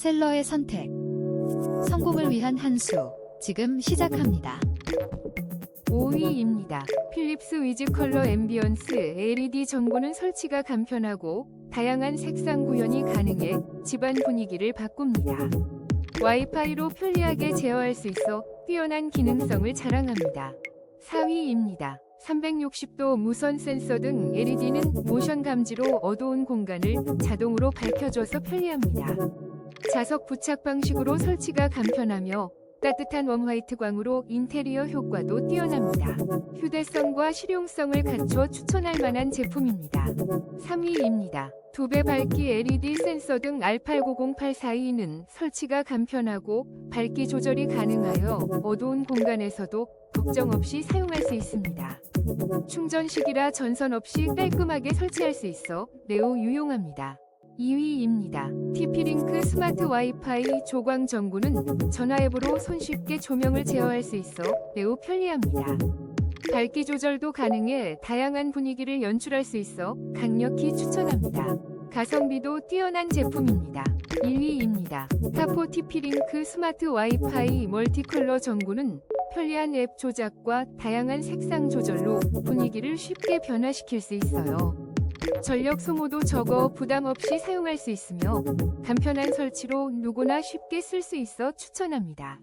셀러의 선택. 성공을 위한 한 수. 지금 시작합니다. 5위입니다. 필립스 위즈 컬러 앰비언스 LED 전구는 설치가 간편하고 다양한 색상 구현이 가능해 집안 분위기를 바꿉니다. 와이파이로 편리하게 제어할 수 있어 뛰어난 기능성을 자랑합니다. 4위입니다. 360도 무선 센서 등 LED는 모션 감지로 어두운 공간을 자동으로 밝혀줘서 편리합니다. 자석 부착 방식으로 설치가 간편하며 따뜻한 웜화이트 광으로 인테리어 효과도 뛰어납니다. 휴대성과 실용성을 갖춰 추천할 만한 제품입니다. 3위입니다. 두배 밝기 LED 센서 등 R8908422는 설치가 간편하고 밝기 조절이 가능하여 어두운 공간에서도 걱정 없이 사용할 수 있습니다. 충전식이라 전선 없이 깔끔하게 설치할 수 있어 매우 유용합니다. 2위입니다. TP-링크 스마트 와이파이 조광 전구는 전화 앱으로 손쉽게 조명을 제어할 수 있어 매우 편리합니다. 밝기 조절도 가능해 다양한 분위기를 연출할 수 있어 강력히 추천합니다. 가성비도 뛰어난 제품입니다. 1위입니다. 타포 TP-링크 스마트 와이파이 멀티컬러 전구는 편리한 앱 조작과 다양한 색상 조절로 분위기를 쉽게 변화시킬 수 있어요. 전력 소모도 적어 부담 없이 사용할 수 있으며 간편한 설치로 누구나 쉽게 쓸 수 있어 추천합니다.